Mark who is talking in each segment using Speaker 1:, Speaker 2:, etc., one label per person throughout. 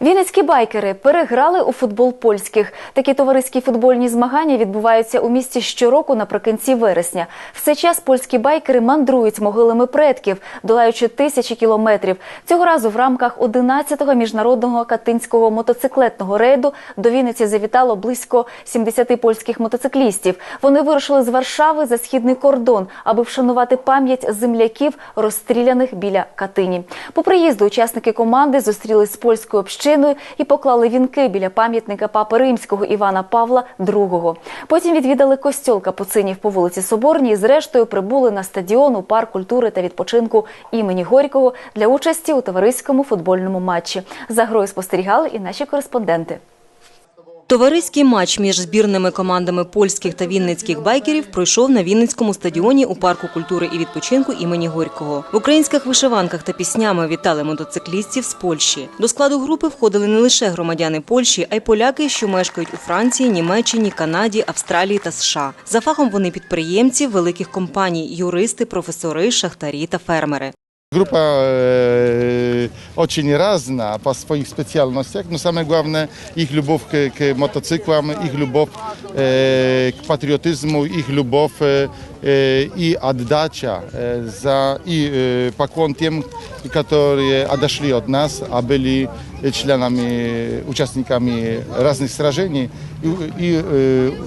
Speaker 1: Вінницькі байкери переграли у футбол польських. Такі товариські футбольні змагання відбуваються у місті щороку наприкінці вересня. В цей час польські байкери мандрують могилами предків, долаючи тисячі кілометрів. Цього разу в рамках 11-го міжнародного катинського мотоциклетного рейду до Вінниці завітало близько 70 польських мотоциклістів. Вони вирушили з Варшави за східний кордон, аби вшанувати пам'ять земляків, розстріляних біля Катині. По приїзду учасники команди зустрілись з польською общиною і поклали вінки біля пам'ятника папи римського Івана Павла II. Потім відвідали костьол капуцинів по вулиці Соборній. і Зрештою прибули на стадіон у парк культури та відпочинку імені Горького для участі у товариському футбольному матчі. За грою спостерігали і наші кореспонденти.
Speaker 2: Товариський матч між збірними командами польських та вінницьких байкерів пройшов на Вінницькому стадіоні у парку культури і відпочинку імені Горького. В українських вишиванках та піснями вітали мотоциклістів з Польщі. До складу групи входили не лише громадяни Польщі, а й поляки, що мешкають у Франції, Німеччині, Канаді, Австралії та США. За фахом вони підприємці великих компаній, юристи, професори, шахтарі та фермери.
Speaker 3: Grupa e, очень разna po swoich specjalnościach. No same główne ich lubow k, k motocyklam, ich lubow e, k patriotyzmu, ich lubow e, e, i oddacia e, za i e, pokłon tym, którzy odeszli od nas, a byli członami, uczestnikami różnych srażeń i, i e,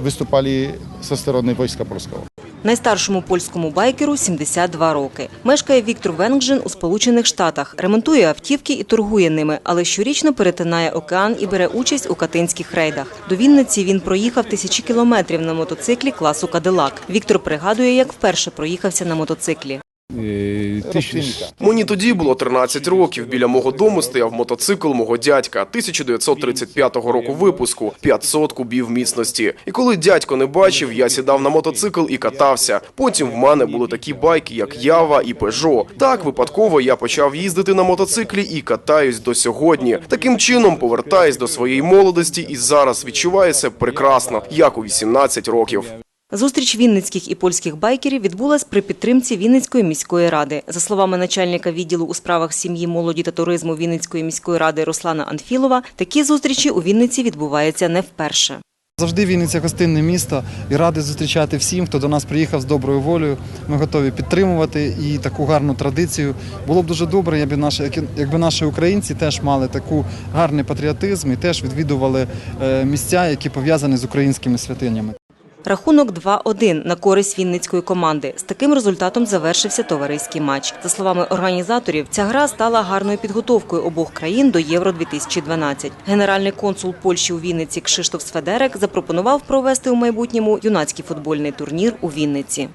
Speaker 3: wystupali ze strony Wojska Polskiego.
Speaker 2: Найстаршому польському байкеру 72 роки. Мешкає Віктор Венгжин у Сполучених Штатах, ремонтує автівки і торгує ними, але щорічно перетинає океан і бере участь у катинських рейдах. До Вінниці він проїхав тисячі кілометрів на мотоциклі класу Кадилак. Віктор пригадує, як вперше проїхався на мотоциклі.
Speaker 3: Родzinka.
Speaker 4: Мені тоді було 13 років. Біля мого дому стояв мотоцикл мого дядька 1935 року випуску, 500 кубів міцності. І коли дядько не бачив, я сідав на мотоцикл і катався. Потім в мене були такі байки, як Ява і Пежо. Так випадково я почав їздити на мотоциклі і катаюсь до сьогодні. Таким чином повертаюсь до своєї молодості і зараз відчуваю себе прекрасно, як у 18 років.
Speaker 2: Зустріч вінницьких і польських байкерів відбулась при підтримці Вінницької міської ради. За словами начальника відділу у справах сім'ї, молоді та туризму Вінницької міської ради Руслана Анфілова, такі зустрічі у Вінниці відбуваються не вперше.
Speaker 5: Завжди Вінниця гостинне місто і радий зустрічати всім, хто до нас приїхав з доброю волею. Ми готові підтримувати і таку гарну традицію. Було б дуже добре, якби наші, якби наші українці теж мали таку гарний патріотизм і теж відвідували е, місця, які пов'язані з українськими святинями.
Speaker 2: Рахунок 2-1 на користь вінницької команди. З таким результатом завершився товариський матч. За словами організаторів, ця гра стала гарною підготовкою обох країн до Євро 2012. Генеральний консул Польщі у Вінниці Кшиштоф Сфедерек запропонував провести у майбутньому юнацький футбольний турнір у Вінниці.